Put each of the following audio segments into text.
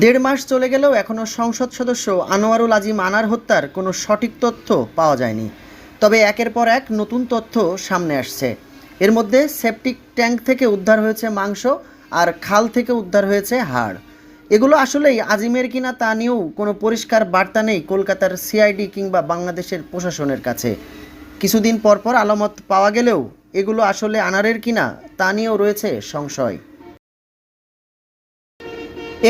দেড় মাস চলে গেলেও এখনও সংসদ সদস্য আনোয়ারুল আজিম আনার হত্যার কোনো সঠিক তথ্য পাওয়া যায়নি। তবে একের পর এক নতুন তথ্য সামনে আসছে। এর মধ্যে সেপটিক ট্যাঙ্ক থেকে উদ্ধার হয়েছে মাংস আর খাল থেকে উদ্ধার হয়েছে হাড়। এগুলো আসলেই আজিমের কিনা তা নিয়েও কোনো পরিষ্কার বার্তা নেই কলকাতার সিআইডি কিংবা বাংলাদেশের প্রশাসনের কাছে। কিছুদিন পর পর আলামত পাওয়া গেলেও এগুলো আসলে আনারের কিনা তা নিয়েও রয়েছে সংশয়।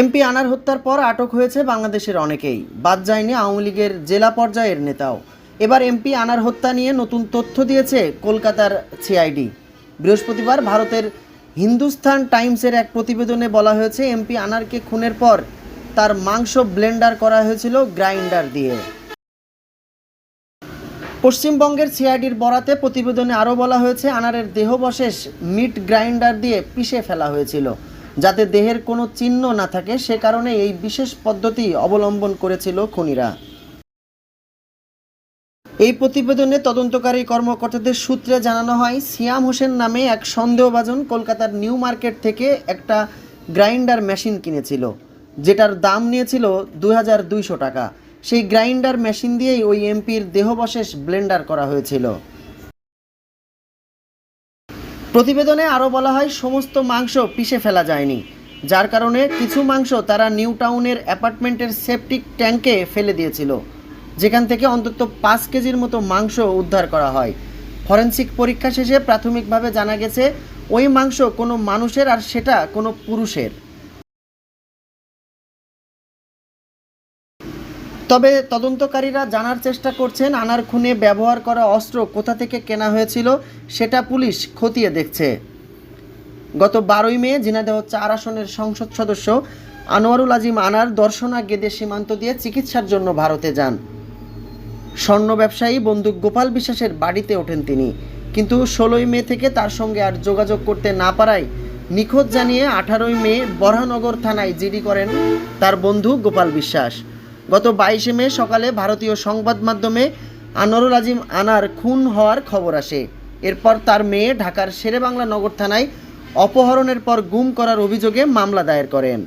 এমপি আনার হত্যার পর আটক হয়েছে বাংলাদেশের অনেকেই। বাদ যায়নি আওয়ামী লীগের জেলা পর্যায়ের নেতাও। এবার এমপি আনার হত্যা নিয়ে নতুন তথ্য দিয়েছে কলকাতার সিআইডি বৃহস্পতিবার ভারতের হিন্দুস্তান টাইমসের এক প্রতিবেদনে বলা হয়েছে, এমপি আনারকে খুনের পর তার মাংস ব্লেন্ডার করা হয়েছিল গ্রাইন্ডার দিয়ে। পশ্চিমবঙ্গের সিআইডির বরাতে প্রতিবেদনে আরও বলা হয়েছে, আনারের দেহবশেষ মিট গ্রাইন্ডার দিয়ে পিষে ফেলা হয়েছিল। যাতে দেহের কোনো চিহ্ন না থাকে, সে কারণে এই বিশেষ পদ্ধতি অবলম্বন করেছিল খুনিরা। এই প্রতিবেদনে তদন্তকারী কর্মকর্তাদের সূত্রে জানানো হয়, সিয়াম হোসেন নামে এক সন্দেহভাজন কলকাতার নিউ মার্কেট থেকে একটা গ্রাইন্ডার মেশিন কিনেছিল, যেটার দাম নিয়েছিল দু হাজার দুইশো টাকা। সেই গ্রাইন্ডার মেশিন দিয়েই ওই এমপির দেহবশেষ ব্লেন্ডার করা হয়েছিল। প্রতিবেদনে আরও বলা হয়, সমস্ত মাংস পিষে ফেলা যায়নি। যার কারণে কিছু মাংস তারা নিউ টাউনের অ্যাপার্টমেন্টের সেপটিক ট্যাঙ্কে ফেলে দিয়েছিল, যেখান থেকে অন্তত পাঁচ কেজির মতো মাংস উদ্ধার করা হয়। ফরেন্সিক পরীক্ষা শেষে প্রাথমিকভাবে জানা গেছে, ওই মাংস কোনো মানুষের আর সেটা কোনো পুরুষের। তবে তদন্তকারীরা জানার চেষ্টা করছেন, আনার খুনে ব্যবহার করা অস্ত্র কোথা থেকে কেনা হয়েছিল সেটা পুলিশ খতিয়ে দেখছে। গত বারোই মে, ঝিনাইদহ চার আসনের সংসদ সদস্য আনোয়ারুল আজিম আনার দর্শনা গেদে সীমান্ত দিয়ে চিকিৎসার জন্য ভারতে যান। স্বর্ণ ব্যবসায়ী বন্দুক গোপাল বিশ্বাসের বাড়িতে ওঠেন তিনি। কিন্তু ষোলোই মে থেকে তার সঙ্গে আর যোগাযোগ করতে না পারায় নিখোঁজ জানিয়ে আঠারোই মে বরহানগর থানায় জিডি করেন তার বন্ধু গোপাল বিশ্বাস। গত বাইশে মে সকালে ভারতীয় সংবাদ মাধ্যমে আনোয়ারুল আজিম আনার খুন হওয়ার খবর আসে। এরপর তার মেয়ে ঢাকার শেরেবাংলা নগর থানায় অপহরণের পর গুম করার অভিযোগে মামলা দায়ের করেন।